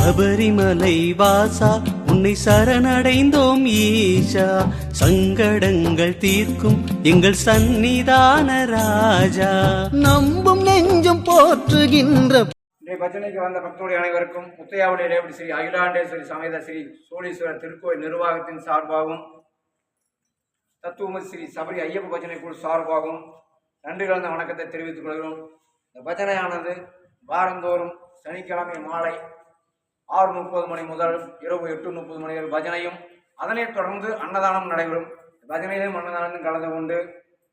சபரிமலை வாசா உன்னை சரணடைந்தோம் ஈஷா. சங்கடங்கள் தீர்க்கும் எங்கள் சந்நிதான ராஜா. நம்பும் நெஞ்சம் போற்றுகின்ற பஜனைக்கு வந்த பக்தோடைய அனைவருக்கும் முத்தையாவுடைய ரேவடி ஸ்ரீ அகிலாண்டேஸ்வரி சமேத ஸ்ரீ சோழீஸ்வரர் திருக்கோயில் நிர்வாகத்தின் சார்பாகவும் தத்துவமதி ஸ்ரீ சபரி ஐயப்ப பஜனை குழு சார்பாகவும் நன்றி கலந்த வணக்கத்தை தெரிவித்துக் கொள்கிறோம். இந்த பஜனையானது வாரந்தோறும் சனிக்கிழமை மாலை ஆறு முப்பது மணி முதல் இரவு எட்டு முப்பது மணி வரை பஜனையும். அதனைத் தொடர்ந்து அன்னதானம் நடைபெறும். பஜனையிலும் அன்னதானம் கலந்து கொண்டு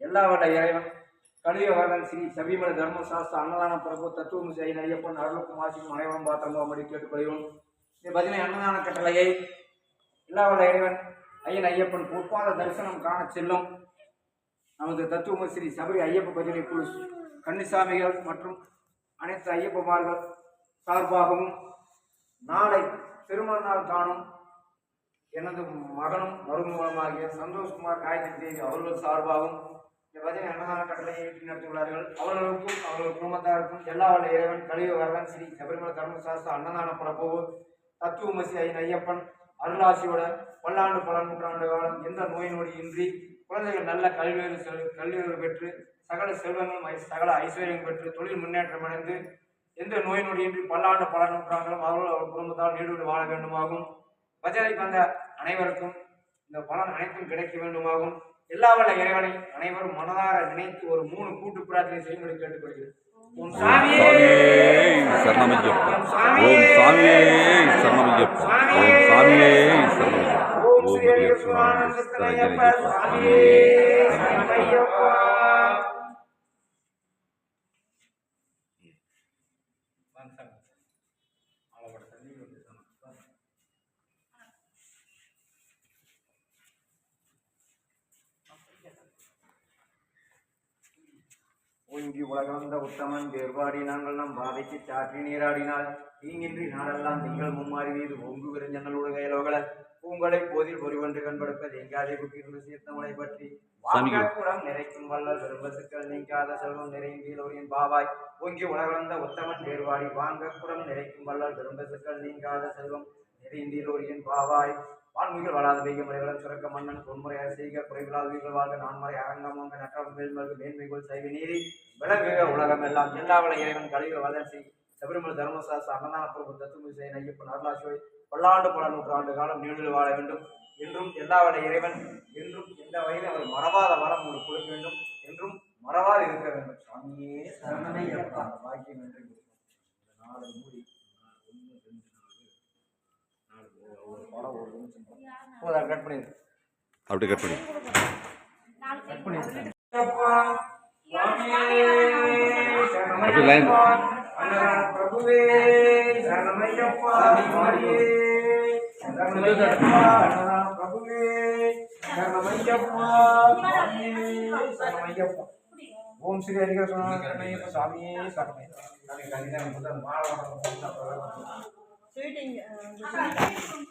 எல்லா வல்ல இறைவன் கலியவரன் ஸ்ரீ சபரிமலை தர்மசாஸ்திர அன்னதான பிரபு தத்துவம் செய்ய ஐயப்பன் அருளுக்கும் ஆசிக்கும் அனைவரும் பாத்திரமாகும்படி கேட்டுக்கொள்கிறோம். இந்த பஜனை அன்னதான கட்டளையை எல்லா வல்ல இறைவன் ஐயன் ஐயப்பன் பொற்பாத தரிசனம் காண செல்லும் நமது தத்துவம ஸ்ரீ சபரி ஐயப்ப பஜனை குழு கன்னிசாமிகள் மற்றும் அனைத்து ஐயப்பமார்கள் சார்பாகவும் நாளை திருமண நாள் காணும். எனது மகனும் மருமகனுமாகிய சந்தோஷ்குமார் காயத்ரி தேவி அவர்கள் சார்பாகவும் இந்த பஜனை அன்னதான கட்டளையை ஏற்றி நடத்தியுள்ளார்கள் அவர்களுக்கும் அவர்கள் குடும்பத்தாருக்கும் எல்லா வல்ல இறைவன் கலியுக வரவன் ஸ்ரீ சபரிமலை தர்மசாஸ்திர அன்னதான பிரபு தத்துவமசி ஐயன் ஐயப்பன் அருளாசியோட பல்லாண்டு பல நூற்றாண்டு காலம் எந்த நோய் நொடி இன்றி குழந்தைகள் நல்ல கல்வியறிவு செல் கல்வியறிவு பெற்று சகல செல்வங்களும் சகல ஐஸ்வர்யம் பெற்று தொழில் முன்னேற்றம் அடைந்து எந்த நோய் நொடியின்றி பல்லாண்டு பல நூற்றாண்டுகளும் அவர்கள் அவர் குடும்பத்தால் நீடுபடி வாழ வேண்டுமாகும். பஜனைக்கு வந்த அனைவருக்கும் இந்த பலன் அனைத்தும் கிடைக்க வேண்டுமாகும். எல்லா வல்ல இறைவனை அனைவரும் மனதார நினைத்து ஒரு மூணு கூட்டு பிரார்த்தனை செய்யும்படி கேட்டுக்கொள்கிறேன். உன் சாமியே! சரணமையப்பா உன் ஓம் சாமியே! சாமியே சரணமையப்பா ஓம் சாமியே! சரணமையப்பா ஓம் ஓம் ஸ்ரீ ஹரிய சுவானந்தனையப்ப சாமியே சரணமையப்பா ஓங்கி உலகளந்த உத்தமன் வேறுபாடி நாங்கள் நம் பாதைக்கு சாற்றி நீராடினால் தீங்கின்றி நாடெல்லாம் திங்கள் மும்மாறி மீது ஓங்கு விருஞ்சங்கள் உலகையலோகல பூங்களை போதில் பொறிவன்று கண்படுப்ப தேங்காதை புக்கிருந்து சீர்த்தமுனை பற்றி. சாமிக்கு. வாக்காக்குடம் நிறைக்கும் வல்லல் விரும்பசுக்கள் நீங்காத செல்வம் நிறைந்தீலோரின் பாவாய். ஓங்கி உலகளந்த உத்தமன் வேறுபாடி வாங்க குடம் நிறைக்கும் வல்லல் விரும்பசுக்கள் நீங்காத செல்வம் நிறைந்தீலோரியின் பாவாய். வான்மீகள் வாழாத பெய்ய முறைகளும் சுரக்க மன்னன் பொன்முறையாக செய்க குறைவிலாத வீர்கள் வாழ்க நான்மறை அரங்கமாக நற்றம் மேல்மல்கு மேன்மைகள் செய்க நீதி விலகுக உலகம் எல்லாம். எல்லா வள இறைவன் கழிவு வதர்ச்சி சபரிமலை தர்மசாஸ்திர அன்னதான பிரபு தத்துவ செய்ய ஐயப்பன் அருளாசியோய் பல்லாண்டு பல நூற்றாண்டு காலம் நீடில் வாழ வேண்டும். என்றும் எல்லா வள இறைவன் என்றும் எந்த வகையில் அவர் மறவாத வளம் உங்களுக்கு கொடுக்க வேண்டும். என்றும் மறவாது இருக்க வேண்டும். சாமியே சரணமே அப்பா பாக்கியம் என்று ஒரு படம் ஒரு நிமிஷம். போதும் கட் பண்ணிடு. அப்படி கட் பண்ணி. கட் அப்படி பிரபுவே சரணமையப்பா பிரபுவே சரணமையப்பா சரணமையப்பா ஓம் ஸ்ரீ ஹரிகர சரணமையப்பா சாமியே சரணமையப்பா நாளைக்கு கல்யாணம்